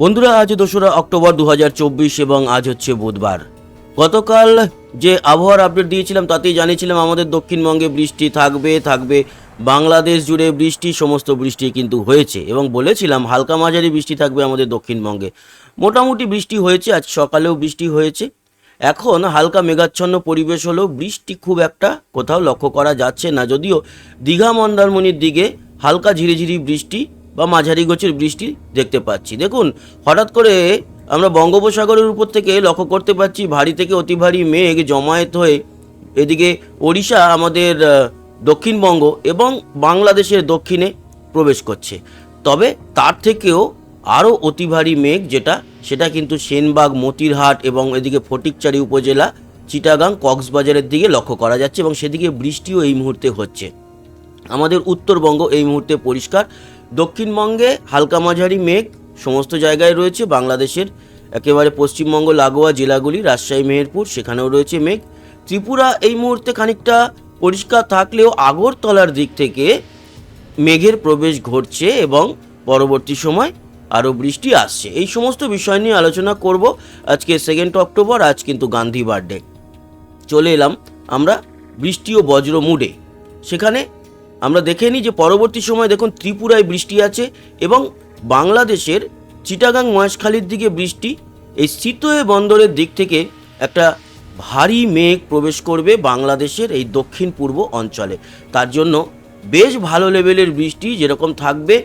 বন্ধুরা, আজ দোসরা অক্টোবর দু হাজার চব্বিশ এবং আজ হচ্ছে বুধবার। গতকাল যে আবহাওয়ার আপডেট দিয়েছিলাম, তাতেই জানিয়েছিলাম আমাদের দক্ষিণবঙ্গে বৃষ্টি থাকবে থাকবে। বাংলাদেশ জুড়ে বৃষ্টি, সমস্ত বৃষ্টি কিন্তু হয়েছে এবং বলেছিলাম হালকা মাঝারি বৃষ্টি থাকবে আমাদের দক্ষিণবঙ্গে। মোটামুটি বৃষ্টি হয়েছে, আজ সকালেও বৃষ্টি হয়েছে। এখন হালকা মেঘাচ্ছন্ন পরিবেশ হলেও বৃষ্টি খুব একটা কোথাও লক্ষ্য করা যাচ্ছে না। যদিও দীঘা, মন্দারমণির দিকে হালকা ঝিরিঝিরি বৃষ্টি বা মাঝারি গোছের বৃষ্টি দেখতে পাচ্ছি। দেখুন, হঠাৎ করে আমরা বঙ্গোপসাগরের উপর থেকে লক্ষ্য করতে পারছি ভারী থেকে অতি ভারী মেঘ জমায়েত হয়ে এদিকে ওড়িশা আমাদের দক্ষিণবঙ্গ এবং বাংলাদেশের দক্ষিণে প্রবেশ করছে। তবে তার থেকেও আরও অতি ভারী মেঘ যেটা, সেটা কিন্তু সেনবাগ, মতিরহাট এবং এদিকে ফটিকচারি উপজেলা, চিটাগাং, কক্সবাজারের দিকে লক্ষ্য করা যাচ্ছে এবং সেদিকে বৃষ্টিও এই মুহূর্তে হচ্ছে। আমাদের উত্তরবঙ্গ এই মুহূর্তে পরিষ্কার। দক্ষিণবঙ্গে হালকা মাঝারি মেঘ সমস্ত জায়গায় রয়েছে, বাংলাদেশের একেবারে পশ্চিমবঙ্গ, লাগোয়া জেলাগুলি, রাজশাহী, মেহেরপুর, সেখানেও রয়েছে মেঘ। ত্রিপুরা এই মুহূর্তে খানিকটা পরিষ্কার থাকলেও আগরতলার দিক থেকে মেঘের প্রবেশ ঘটছে এবং পরবর্তী সময় আরও বৃষ্টি আসছে। এই সমস্ত বিষয় নিয়ে আলোচনা করব আজকে সেকেন্ড অক্টোবর আজ কিন্তু গান্ধী বার্থডে চলে এলাম আমরা বৃষ্টি ও বজ্র মুডে সেখানে আমরা দেখে নিই যে পরবর্তী সময় দেখুন ত্রিপুরায় বৃষ্টি আছে এবং বাংলাদেশের চিটাগাং মহেশখালীর দিকে বৃষ্টি। এই শীতয়ে বন্দরের দিক থেকে একটা ভারী মেঘ প্রবেশ করবে বাংলাদেশের এই দক্ষিণ পূর্ব অঞ্চলে। তার জন্য বেশ ভালো লেভেলের বৃষ্টি যেরকম থাকবে,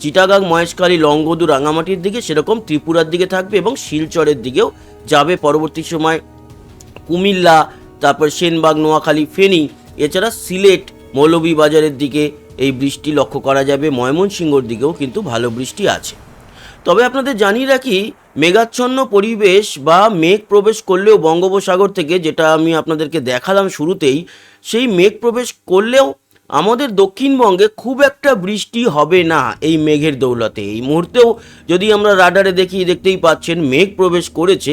চিটাগাং মহেশখালী লংগদু রাঙামাটির দিকে সেরকম ত্রিপুরার দিকে থাকবে এবং শিলচরের দিকেও যাবে পরবর্তী সময়। কুমিল্লা, তারপর সেনবাগ, নোয়াখালী, ফেনী, এছাড়া সিলেট মৌলভীবাজারের দিকে এই বৃষ্টি লক্ষ্য করা যাবে। ময়মনসিংহর দিকেও কিন্তু ভালো বৃষ্টি আছে। তবে আপনাদের জানিয়ে রাখি, মেঘাচ্ছন্ন পরিবেশ বা মেঘ প্রবেশ করলেও বঙ্গোপসাগর থেকে যেটা আমি আপনাদেরকে দেখালাম শুরুতেই, সেই মেঘ প্রবেশ করলেও আমাদের দক্ষিণবঙ্গে খুব একটা বৃষ্টি হবে না এই মেঘের দৌলতে। এই মুহূর্তেও যদি আমরা রাডারে দেখি, দেখতেই পাচ্ছেন মেঘ প্রবেশ করেছে।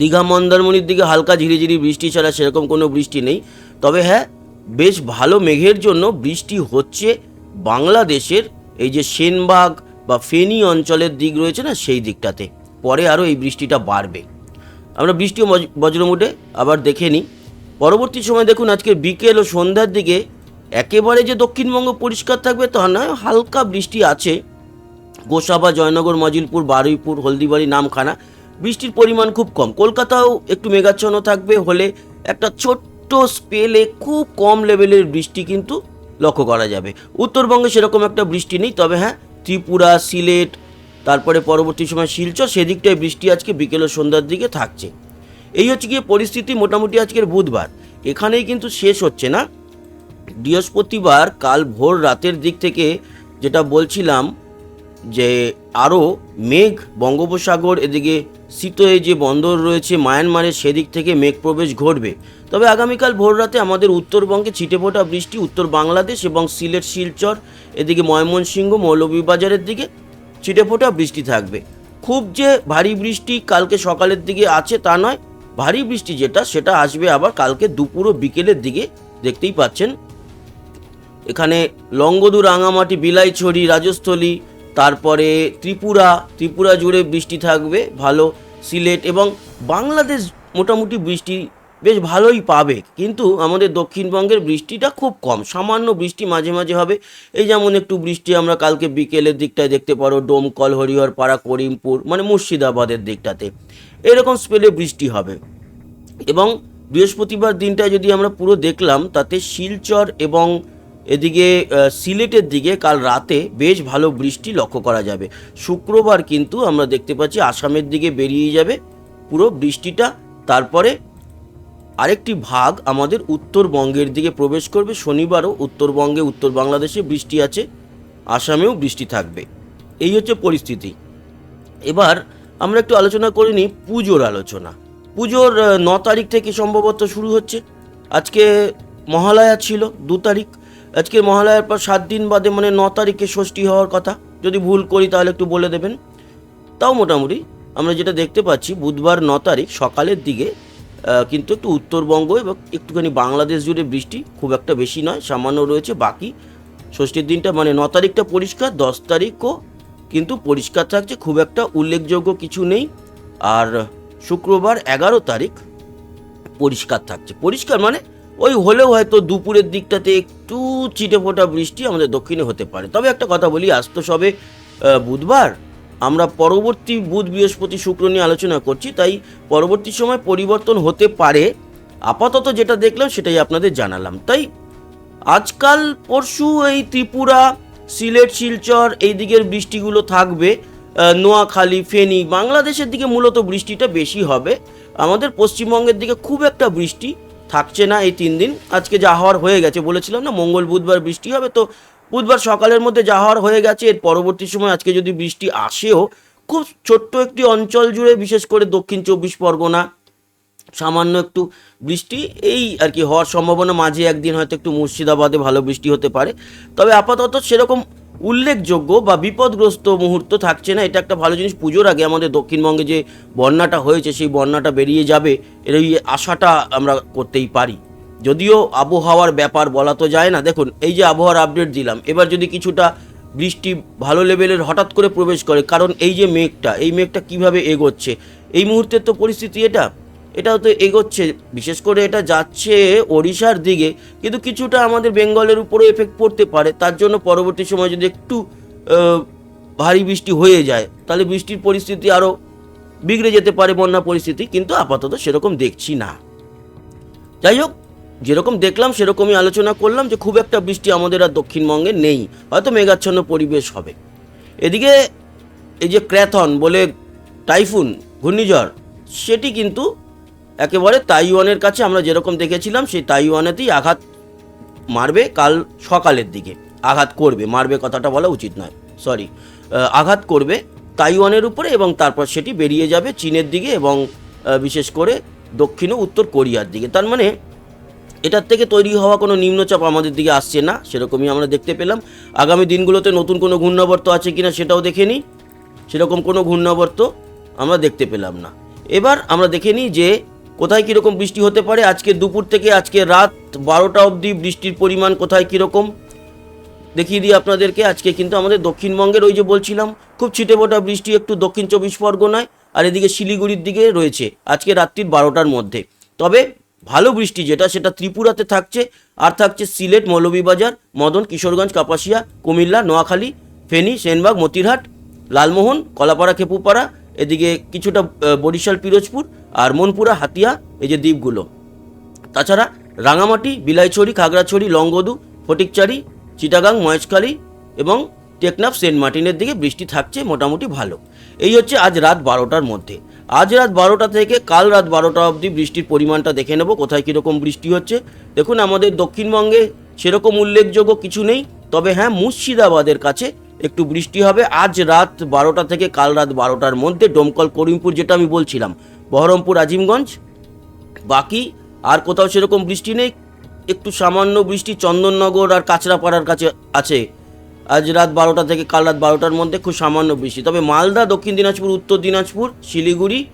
দীঘা, মন্দারমণির দিকে হালকা ঝিরিঝিরি বৃষ্টি ছাড়া সেরকম কোনো বৃষ্টি নেই। তবে হ্যাঁ বেশ ভালো মেঘের জন্য বৃষ্টি হচ্ছে বাংলাদেশের। এই যে সেনবাগ বা ফেনী অঞ্চলের দিক রয়েছে না, সেই দিকটাতে। পরে আরও এই বৃষ্টিটা বাড়বে। আমরা বৃষ্টি বজ্রমুটে আবার দেখে নিই। পরবর্তী সময় দেখুন আজকে বিকেল ও সন্ধ্যার দিকে একেবারে যে দক্ষিণবঙ্গ পরিষ্কার থাকবে তা নয়, হালকা বৃষ্টি আছে। গোসাবা, জয়নগর, মজিলপুর, বারুইপুর, হলদিবাড়ি, নামখানা। বৃষ্টির পরিমাণ খুব কম। কলকাতাও একটু মেঘাচ্ছন্ন থাকবে হলে একটা ছোট্ট স্পেলে খুব কম লেভেলের বৃষ্টি কিন্তু লক্ষ্য করা যাবে। উত্তরবঙ্গে সেরকম একটা বৃষ্টি নেই, তবে হ্যাঁ ত্রিপুরা, সিলেট, তারপরে পরবর্তী সময় শিলচর, সেদিকটায় বৃষ্টি আজকে বিকেল ও সন্ধ্যার দিকে থাকছে। এই হচ্ছে গিয়ে পরিস্থিতি মোটামুটি আজকের বুধবার। এখানেই কিন্তু শেষ হচ্ছে না। বৃহস্পতিবার কাল ভোর রাতের দিক থেকে যেটা বলছিলাম যে আরও মেঘ, বঙ্গোপসাগর, এদিকে শীতয়ে যে বন্দর রয়েছে মায়ানমারের সেদিক থেকে মেঘ প্রবেশ ঘটবে। তবে আগামীকাল ভোর রাতে আমাদের উত্তরবঙ্গে ছিটেফোঁটা বৃষ্টি, উত্তর বাংলাদেশ এবং সিলেট শিলচর, এদিকে ময়মনসিংহ, মৌলভীবাজারের দিকে ছিটেফোঁটা বৃষ্টি থাকবে। খুব যে ভারী বৃষ্টি কালকে সকালের দিকে আছে তা নয়, ভারী বৃষ্টি যেটা, সেটা আসবে আবার কালকে দুপুর ও বিকেলের দিকে, দেখতেই পাচ্ছেন। এখানে লঙ্গদু রাঙামাটি, বিলাইছড়ি, রাজস্থলী, তারপরে ত্রিপুরা ত্রিপুরা জুড়ে বৃষ্টি থাকবে, ভালো সিলেট এবং বাংলাদেশ মোটামুটি বৃষ্টি বেশ ভালোই পাবে। কিন্তু আমাদের দক্ষিণবঙ্গের বৃষ্টিটা খুব কম। সামান্য বৃষ্টি মাঝে মাঝে হবে। এই যেমন একটু বৃষ্টি আমরা কালকে বিকেলের দিকটায় দেখতে পারো, ডোমকল, হরিহরপাড়া, করিমপুর মানে মুর্শিদাবাদের দিকটাতে। এরকম স্পেলে বৃষ্টি হবে। এবং বৃহস্পতিবার দিনটা যদি আমরা পুরো দেখলাম, তাতে শিলচর এবং এদিকে সিলেটের দিকে কাল রাতে বেশ ভালো বৃষ্টি লক্ষ্য করা যাবে। শুক্রবার কিন্তু আমরা দেখতে পাচ্ছি আসামের দিকে বেরিয়ে যাবে পুরো বৃষ্টিটা। তারপরে আরেকটি ভাগ আমাদের উত্তরবঙ্গের দিকে প্রবেশ করবে। শনিবারও উত্তরবঙ্গে, উত্তর বাংলাদেশে বৃষ্টি আছে, আসামেও বৃষ্টি থাকবে। এই হচ্ছে পরিস্থিতি। এবার আমরা একটু আলোচনা করে নিই পুজোর আলোচনা। পুজোর ন তারিখ থেকে সম্ভবত শুরু হচ্ছে। আজকে মহালয়া ছিল দু তারিখ। আজকে মহালয়ার পর সাত দিন বাদে মানে ন তারিখে ষষ্ঠী হওয়ার কথা। যদি ভুল করি তাহলে একটু বলে দেবেন। তাও মোটামুটি আমরা যেটা দেখতে পাচ্ছি, বুধবার ন তারিখ সকালের দিকে কিন্তু একটু উত্তরবঙ্গ এবং একটুখানি বাংলাদেশ জুড়ে বৃষ্টি খুব একটা বেশি নয়, সামান্য রয়েছে। বাকি ষষ্ঠীর দিনটা মানে ন তারিখটা পরিষ্কার, দশ তারিখও কিন্তু পরিষ্কার থাকছে, খুব একটা উল্লেখযোগ্য কিছু নেই। আর শুক্রবার এগারো তারিখ পরিষ্কার থাকছে। পরিষ্কার মানে ওই হলেও হয়তো দুপুরের দিকটাতে একটু চিটে ফোটা বৃষ্টি আমাদের দক্ষিণে হতে পারে। তবে একটা কথা বলি, আজ তো সবে বুধবার। আমরা পরবর্তী বুধ, বৃহস্পতি, শুক্র নিয়ে আলোচনা করছি, তাই পরবর্তী সময় পরিবর্তন হতে পারে। আপাতত যেটা দেখলাম সেটাই আপনাদের জানালাম। তাই আজকাল পরশু এই ত্রিপুরা, সিলেট, শিলচর এই দিকের বৃষ্টিগুলো থাকবে। নোয়াখালী, ফেনী, বাংলাদেশের দিকে মূলত বৃষ্টিটা বেশি হবে। আমাদের পশ্চিমবঙ্গের দিকে খুব একটা বৃষ্টি থাকছে না এই তিন দিন। আজকে যা হওয়ার হয়ে গেছে, বলেছিলাম না, মঙ্গল বুধবার বৃষ্টি হবে, তো বুধবার সকালের মধ্যে যা হওয়ার হয়ে গেছে, এর পরবর্তী সময় আজকে যদি বৃষ্টি আসেও, খুব ছোট্ট একটি অঞ্চল জুড়ে, বিশেষ করে দক্ষিণ চব্বিশ পরগনা, সামান্য একটু বৃষ্টি, এই আর কি হওয়ার সম্ভাবনা, মাঝে একদিন হয়তো একটু মুর্শিদাবাদে ভালো বৃষ্টি হতে পারে। তবে আপাতত সেরকম উল্লেখযোগ্য বা বিপদগ্রস্ত মুহূর্ত থাকছে না। এটা একটা ভালো জিনিস। পুজোর আগে আমাদের দক্ষিণবঙ্গে যে বন্যাটা হয়েছে, সেই বন্যাটা বেরিয়ে যাবে, এর এই আশাটা আমরা করতেই পারি। যদিও আবহাওয়ার ব্যাপার বলা তো যায় না। দেখুন, এই যে আবহাওয়ার আপডেট দিলাম, এবার যদি কিছুটা বৃষ্টি ভালো লেভেলের হঠাৎ করে প্রবেশ করে, কারণ এই যে মেঘটা, এই মেঘটা কীভাবে এগোচ্ছে? এই মুহূর্তের তো পরিস্থিতি এটা। এটাও তো এগোচ্ছে। বিশেষ করে এটা যাচ্ছে ওড়িশার দিকে, কিন্তু কিছুটা আমাদের বেঙ্গলের উপরে এফেক্ট পড়তে পারে। তার জন্য পরবর্তী সময় যদি একটু ভারী বৃষ্টি হয়ে যায়, তাহলে বৃষ্টির পরিস্থিতি আরও বিগড়ে যেতে পারে বন্যা পরিস্থিতি, কিন্তু আপাতত সেরকম দেখছি না। যাই হোক, যেরকম দেখলাম সেরকমই আলোচনা করলাম যে খুব একটা বৃষ্টি আমাদের আর দক্ষিণবঙ্গে নেই, হয়তো মেঘাচ্ছন্ন পরিবেশ হবে। এদিকে এই যে ক্র্যাথন বলে টাইফুন, ঘূর্ণিঝড়, সেটি কিন্তু একেবারে তাইওয়ানের কাছে আমরা যেরকম দেখেছিলাম, সেই তাইওয়ানেতেই আঘাত মারবে কাল সকালের দিকে। আঘাত করবে, মারবে কথাটা বলা উচিত নয় সরি আঘাত করবে তাইওয়ানের উপরে এবং তারপর সেটি বেরিয়ে যাবে চীনের দিকে এবং বিশেষ করে দক্ষিণ ও উত্তর কোরিয়ার দিকে। তার মানে এটার থেকে তৈরি হওয়া কোনো নিম্নচাপ আমাদের দিকে আসছে না, সেরকমই আমরা দেখতে পেলাম। আগামী দিনগুলোতে নতুন কোনো ঘূর্ণাবর্ত আছে কিনা সেটাও দেখে নিই। সেরকম কোনো ঘূর্ণাবর্ত আমরা দেখতে পেলাম না। এবার আমরা দেখে নিই যে কোথায় কীরকম বৃষ্টি হতে পারে? আজকে দুপুর থেকে আজকে রাত বারোটা অবধি বৃষ্টির পরিমাণ কোথায় কীরকম? দেখিয়ে দিই আপনাদেরকে। আজকে কিন্তু আমাদের দক্ষিণবঙ্গের ওই যে বলছিলাম, খুব ছিটেফোঁটা বৃষ্টি একটু দক্ষিণ চব্বিশ পরগনায়, আর এদিকে শিলিগুড়ির দিকে রয়েছে আজকে রাত্রির বারোটার মধ্যে। তবে ভালো বৃষ্টি যেটা, সেটা ত্রিপুরাতে থাকছে, আর থাকছে সিলেট, মৌলভীবাজার, মদন, কিশোরগঞ্জ, কাপাসিয়া, কুমিল্লা, নোয়াখালী, ফেনী, সেনবাগ, মতিরহাট, লালমোহন, কলাপাড়া, খেপুপাড়া এদিকে কিছুটা বরিশাল, পিরোজপুর আর মনপুরা, হাতিয়া, এই যে দ্বীপগুলো। তাছাড়া রাঙামাটি, বিলাইছড়ি, খাগড়াছড়ি, লংগদু, ফটিকচারি, চিটাগাং, মহেশখালী এবং টেকনাফ, সেন্ট মার্টিনের দিকে বৃষ্টি থাকছে মোটামুটি ভালো। এই হচ্ছে আজ রাত বারোটার মধ্যে। আজ রাত বারোটা থেকে কাল রাত বারোটা অবধি বৃষ্টির পরিমাণটা দেখে নেব, কোথায় কীরকম বৃষ্টি হচ্ছে। দেখুন, আমাদের দক্ষিণবঙ্গে সেরকম উল্লেখযোগ্য কিছু নেই। তবে হ্যাঁ মুর্শিদাবাদের কাছে একটু বৃষ্টি হবে। আজ রাত বারোটা থেকে কাল রাত বারোটার মধ্যে ডোমকল করিমপুর যেটা আমি বলছিলাম। বহরমপুর, আজিমগঞ্জ। বাকি আর কোথাও সেরকম বৃষ্টি নেই। একটু সামান্য বৃষ্টি চন্দননগর আর কাঁচরাপাড়ার কাছে আছে। আজ রাত বারোটা থেকে কাল রাত বারোটার মধ্যে খুব সামান্য বৃষ্টি। তবে মালদা, দক্ষিণ দিনাজপুর, উত্তর দিনাজপুর, শিলিগুড়ি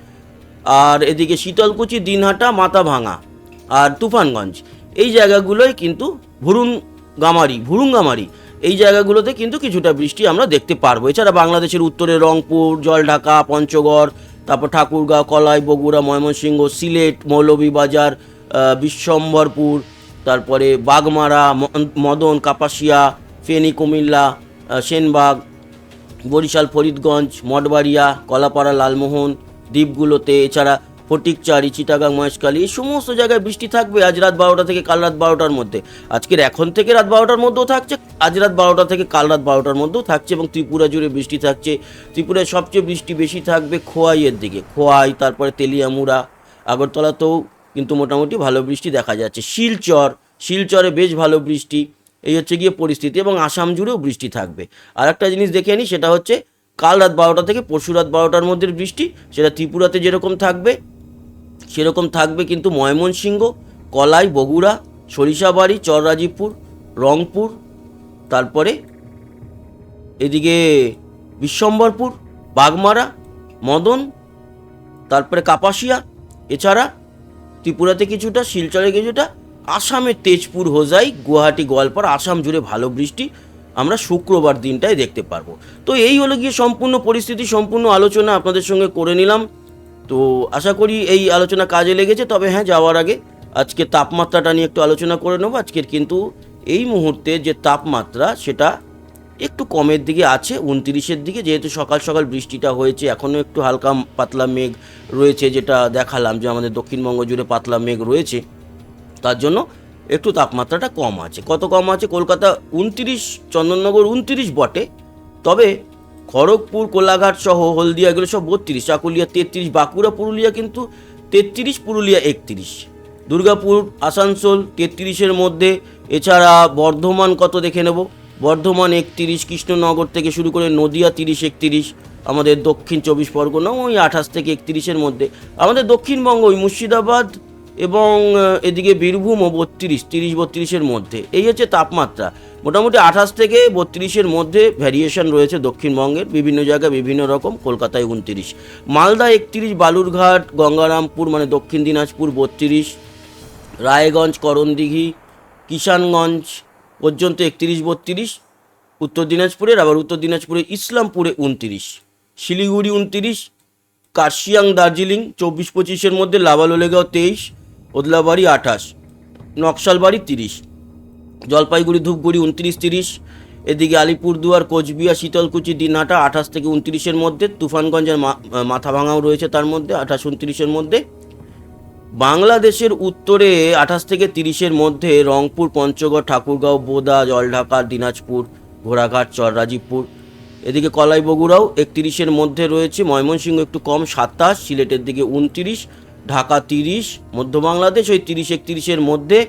আর এদিকে শীতলকুচি, দিনহাটা, মাথাভাঙা আর তুফানগঞ্জ। এই জায়গাগুলোই কিন্তু ভুরুঙ্গামারি ভুরুঙ্গামারি এই জায়গাগুলোতে কিন্তু কিছুটা বৃষ্টি আমরা দেখতে পারব। এছাড়া বাংলাদেশের উত্তরে রংপুর, জলঢাকা, পঞ্চগড়, তারপর ঠাকুরগাঁও, কলাই, বগুড়া, ময়মনসিংহ, সিলেট, মৌলভীবাজার বিশ্বম্বরপুর, তারপরে বাগমারা মদন, কাপাসিয়া, ফেনী, কুমিল্লা সেনবাগ, বরিশাল, ফরিদগঞ্জ, মঠবাড়িয়া, কলাপাড়া, লালমোহন, দ্বীপগুলোতে। এছাড়া ফটিকচারি চিটাগাং, মহেশখালী, এই সমস্ত জায়গায় বৃষ্টি থাকবে আজ রাত বারোটা থেকে কাল রাত বারোটার মধ্যে। আজকের এখন থেকে রাত বারোটার মধ্যেও থাকছে, আজ রাত বারোটা থেকে কাল রাত বারোটার মধ্যেও থাকছে এবং ত্রিপুরা জুড়ে বৃষ্টি থাকছে। ত্রিপুরায় সবচেয়ে বৃষ্টি বেশি থাকবে খোয়াইয়ের দিকে। খোয়াই, তারপরে তেলিয়ামুড়া, আগরতলাতেও কিন্তু মোটামুটি ভালো বৃষ্টি দেখা যাচ্ছে। শিলচর, শিলচরে বেশ ভালো বৃষ্টি, এই হচ্ছে গিয়ে পরিস্থিতি এবং আসাম জুড়েও বৃষ্টি থাকবে। আর একটা জিনিস দেখে নিই সেটা হচ্ছে কাল রাত বারোটা থেকে পরশু রাত বারোটার মধ্যে বৃষ্টি, সেটা ত্রিপুরাতে যেরকম থাকবে সেরকম থাকবে কিন্তু ময়মনসিংহ, কলাই, বগুড়া, সরিষাবাড়ি চররাজিপুর রংপুর, তারপরে এদিকে বিশ্বম্বরপুর, বাগমারা, মদন, তারপরে কাপাসিয়া, এছাড়া ত্রিপুরাতে কিছুটা, শিলচরে কিছুটা, আসামের তেজপুর, হোজাই, গুয়াহাটি, গোয়ালপাড়া, আসাম জুড়ে ভালো বৃষ্টি আমরা শুক্রবার দিনটায় দেখতে পারব। তো এই হলো গিয়ে সম্পূর্ণ পরিস্থিতি, সম্পূর্ণ আলোচনা আপনাদের সঙ্গে করে নিলাম। তো আশা করি এই আলোচনা কাজে লেগেছে, তবে হ্যাঁ যাওয়ার আগে আজকে তাপমাত্রাটা নিয়ে একটু আলোচনা করে নেব। আজকের কিন্তু এই মুহূর্তে যে তাপমাত্রা, সেটা একটু কমের দিকে আছে, উনতিরিশের দিকে। যেহেতু সকাল সকাল বৃষ্টিটা হয়েছে, এখনও একটু হালকা পাতলা মেঘ রয়েছে, যেটা দেখালাম যে আমাদের দক্ষিণবঙ্গ জুড়ে পাতলা মেঘ রয়েছে। তার জন্য একটু তাপমাত্রাটা কম আছে। কত কম আছে? কলকাতা উনতিরিশ, চন্দননগর উনতিরিশ বটে। তবে খড়গপুর, কোলাঘাট সহ হলদিয়া এগুলো সব বত্রিশ, চাকুলিয়া তেত্রিশ, বাঁকুড়া, পুরুলিয়া কিন্তু তেত্রিশ, পুরুলিয়া একত্রিশ। দুর্গাপুর, আসানসোল তেত্রিশের মধ্যে। এছাড়া বর্ধমান কত দেখে নেব? বর্ধমান একত্রিশ, কৃষ্ণনগর থেকে শুরু করে নদিয়া তিরিশ, একত্রিশ। আমাদের দক্ষিণ চব্বিশ পরগনা ওই আঠাশ থেকে একত্রিশের মধ্যে। আমাদের দক্ষিণবঙ্গ, ওই মুর্শিদাবাদ এবং এদিকে বীরভূমও বত্রিশ, তিরিশ বত্রিশের মধ্যে। এই হচ্ছে তাপমাত্রা। মোটামুটি আঠাশ থেকে বত্রিশের মধ্যে ভ্যারিয়েশন রয়েছে দক্ষিণবঙ্গের, বিভিন্ন জায়গায় বিভিন্ন রকম, কলকাতায় উনত্রিশ। মালদা একত্রিশ, বালুরঘাট, গঙ্গারামপুর মানে দক্ষিণ দিনাজপুর বত্রিশ। রায়গঞ্জ, করণদিঘি, কিষানগঞ্জ পর্যন্ত একত্রিশ, বত্রিশ। উত্তর দিনাজপুরের, আবার উত্তর দিনাজপুরে ইসলামপুরে উনত্রিশ। শিলিগুড়ি উনত্রিশ। কার্শিয়াং, দার্জিলিং, চব্বিশ পঁচিশের মধ্যে লাভালোলেগাঁও তেইশ। ওদলাবাড়ি আঠাশ, নকশালবাড়ি তিরিশ, জলপাইগুড়ি ধূপগুড়ি উনত্রিশ তিরিশ, এদিকে আলিপুরদুয়ার, কোচবিহার, শীতলকুচি দিনহাটা আঠাশ থেকে উনত্রিশের মধ্যে, তুফানগঞ্জের মাথাভাঙাও রয়েছে তার মধ্যে, আঠাশ উনত্রিশের মধ্যে। বাংলাদেশের উত্তরে আঠাশ থেকে তিরিশের মধ্যে রংপুর, পঞ্চগড়, ঠাকুরগাঁও, বোদা, জলঢাকা, দিনাজপুর, ঘোড়াঘাট, চররাজীবপুর। এদিকে কলাই বগুড়াও একত্রিশের মধ্যে রয়েছে, ময়মনসিংহ একটু কম, সাতাশ, সিলেটের দিকে উনত্রিশ ঢাকা তিরিশ, মধ্য বাংলাদেশ, ওই তিরিশ একত্রিশের মধ্যে।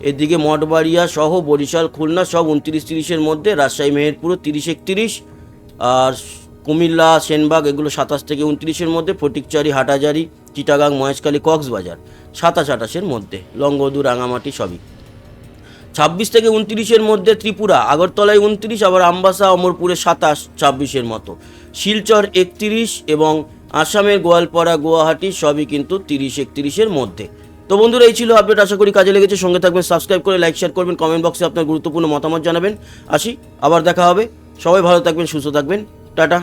এদিকে মঠবাড়িয়া সহ বরিশাল, খুলনা সব উনত্রিশ তিরিশের মধ্যে, রাজশাহী, মেহেরপুরও তিরিশ একত্রিশ, আর কুমিল্লা, সেনবাগ, এগুলো সাতাশ থেকে উনত্রিশের মধ্যে, ফটিকচারি, হাটাজারি, চিটাগাং, মহেশখালী, কক্সবাজার, সাতাশ আঠাশের মধ্যে, লংগদু, রাঙামাটি সবই। ছাব্বিশ থেকে উনত্রিশের মধ্যে ত্রিপুরা, আগরতলায় উনত্রিশ, আবার আমবাসা, অমরপুরে সাতাশ, ছাব্বিশের মতো। শিলচর একত্রিশ এবং আসামের গোয়ালপাড়া, গুয়াহাটি সবই কিন্তু তিরিশ একত্রিশের মধ্যে। তো বন্ধুরা, এই ছিল আপডেট। আশা করি কাজে লেগেছে। সঙ্গে থাকবেন, সাবস্ক্রাইব করে, লাইক, শেয়ার করবেন, কমেন্ট বক্সে আপনার গুরুত্বপূর্ণ মতামত জানাবেন। আসি, আবার দেখা হবে। সবাই ভালো থাকবেন, সুস্থ থাকবেন। টাটা।